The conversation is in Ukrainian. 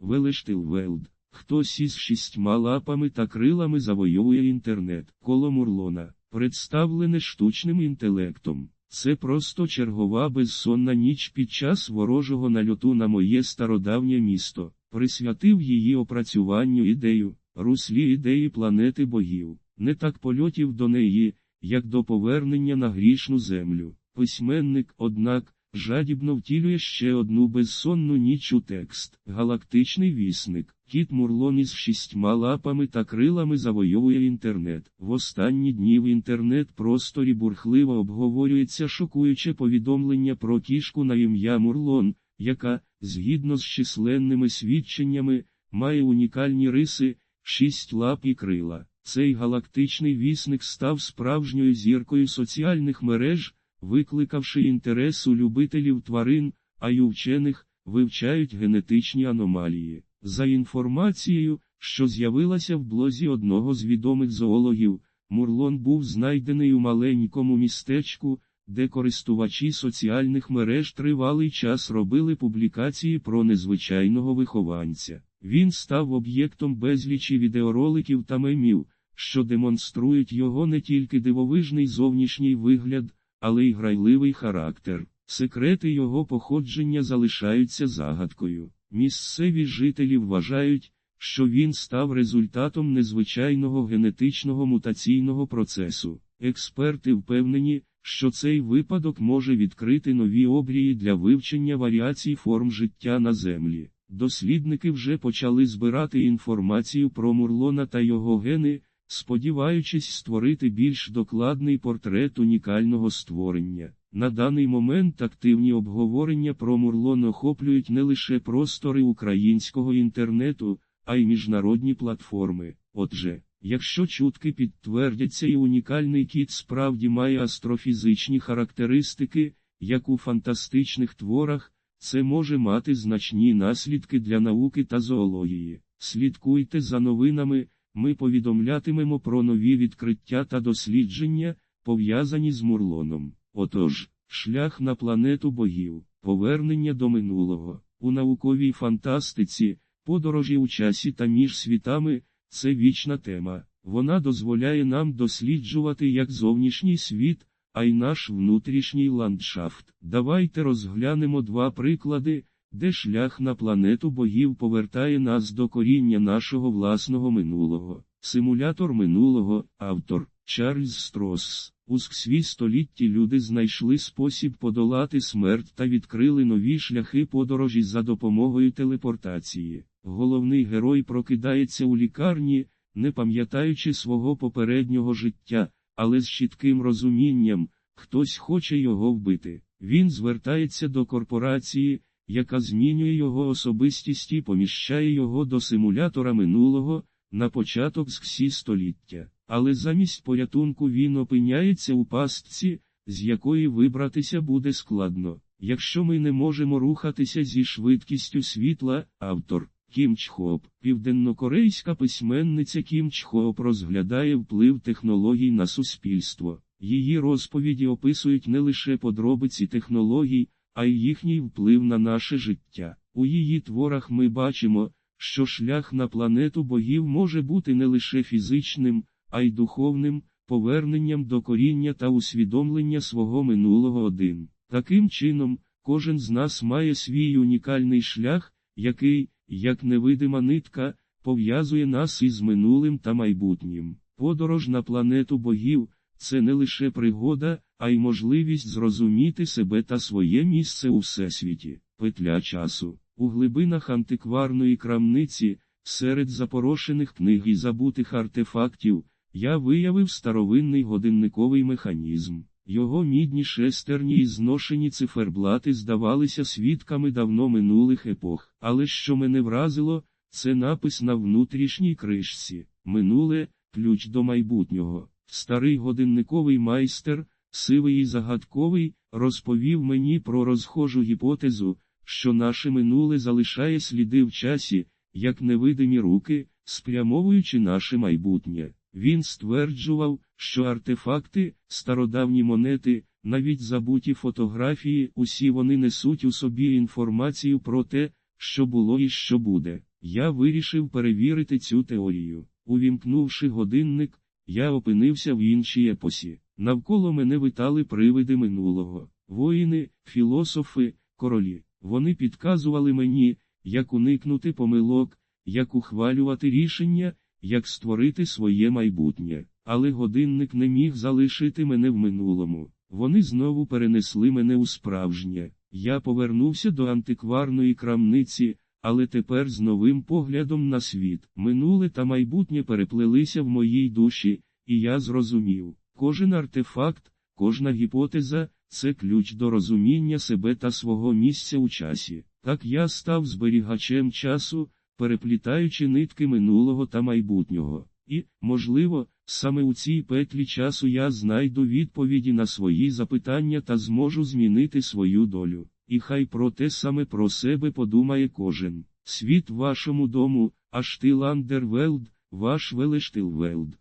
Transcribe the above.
Велештилвелд. Хтось із шістьма лапами та крилами завойовує інтернет. Коло Мурлона, представлене штучним інтелектом. Це просто чергова безсонна ніч під час ворожого нальоту на моє стародавнє місто, присвятив її опрацюванню ідею, руслі ідеї планети богів, не так польотів до неї, як до повернення на грішну землю. Письменник, однак, жадібно втілює ще одну безсонну ніч у текст. Галактичний вісник. Кіт Мурлон із шістьма лапами та крилами завойовує інтернет. В останні дні в інтернет-просторі бурхливо обговорюється шокуюче повідомлення про кішку на ім'я Мурлон, яка, згідно з численними свідченнями, має унікальні риси, шість лап і крила. Цей галактичний вісник став справжньою зіркою соціальних мереж, викликавши інтерес у любителів тварин, а й у вчених вивчають генетичні аномалії. За інформацією, що з'явилася в блозі одного з відомих зоологів, Мурлон був знайдений у маленькому містечку, де користувачі соціальних мереж тривалий час робили публікації про незвичайного вихованця. Він став об'єктом безлічі відеороликів та мемів, що демонструють його не тільки дивовижний зовнішній вигляд, але й грайливий характер. Секрети його походження залишаються загадкою. Місцеві жителі вважають, що він став результатом незвичайного генетичного мутаційного процесу. Експерти впевнені, що цей випадок може відкрити нові обрії для вивчення варіацій форм життя на Землі. Дослідники вже почали збирати інформацію про Мурлона та його гени, сподіваючись створити більш докладний портрет унікального створення. На даний момент активні обговорення про Мурлон охоплюють не лише простори українського інтернету, а й міжнародні платформи. Отже, якщо чутки підтвердяться і унікальний кіт справді має астрофізичні характеристики, як у фантастичних творах, це може мати значні наслідки для науки та зоології. Слідкуйте за новинами, ми повідомлятимемо про нові відкриття та дослідження, пов'язані з Мурлоном. Отож, шлях на планету богів, повернення до минулого, у науковій фантастиці, подорожі у часі та між світами це вічна тема. Вона дозволяє нам досліджувати як зовнішній світ, а й наш внутрішній ландшафт. Давайте розглянемо два приклади, де шлях на планету богів повертає нас до коріння нашого власного минулого. Симулятор минулого, автор Чарльз Строс. У сксві столітті люди знайшли спосіб подолати смерть та відкрили нові шляхи подорожі за допомогою телепортації. Головний герой прокидається у лікарні, не пам'ятаючи свого попереднього життя, але з чітким розумінням, хтось хоче його вбити. Він звертається до корпорації, яка змінює його особистість і поміщає його до симулятора минулого на початок сксі століття. Але замість порятунку він опиняється у пастці, з якої вибратися буде складно. Якщо ми не можемо рухатися зі швидкістю світла, автор Кім Чхоп, південнокорейська письменниця Кім Чхоп розглядає вплив технологій на суспільство. Її розповіді описують не лише подробиці технологій, а й їхній вплив на наше життя. У її творах ми бачимо, що шлях на планету богів може бути не лише фізичним, а й духовним, поверненням до коріння та усвідомлення свого минулого один. Таким чином, кожен з нас має свій унікальний шлях, який, як невидима нитка, пов'язує нас із минулим та майбутнім. Подорож на планету богів це не лише пригода, а й можливість зрозуміти себе та своє місце у всесвіті, петля часу. У глибинах антикварної крамниці, серед запорошених книг і забутих артефактів, я виявив старовинний годинниковий механізм. Його мідні шестерні і зношені циферблати здавалися свідками давно минулих епох. Але що мене вразило, це напис на внутрішній кришці. Минуле ключ до майбутнього. Старий годинниковий майстер, сивий і загадковий, розповів мені про розхожу гіпотезу, що наше минуле залишає сліди в часі, як невидимі руки, спрямовуючи наше майбутнє. Він стверджував, що артефакти, стародавні монети, навіть забуті фотографії, усі вони несуть у собі інформацію про те, що було і що буде. Я вирішив перевірити цю теорію. Увімкнувши годинник, я опинився в іншій епосі. Навколо мене витали привиди минулого, воїни, філософи, королі. Вони підказували мені, як уникнути помилок, як ухвалювати рішення, як створити своє майбутнє. Але годинник не міг залишити мене в минулому. Вони знову перенесли мене у справжнє. Я повернувся до антикварної крамниці, але тепер з новим поглядом на світ. Минуле та майбутнє переплелися в моїй душі, і я зрозумів, кожен артефакт, кожна гіпотеза це ключ до розуміння себе та свого місця у часі. Так я став зберігачем часу, переплітаючи нитки минулого та майбутнього. І, можливо, саме у цій петлі часу я знайду відповіді на свої запитання та зможу змінити свою долю. І хай про те саме про себе подумає кожен. Світ вашому дому, аж Тиландервелд, ваш Велештилвелд.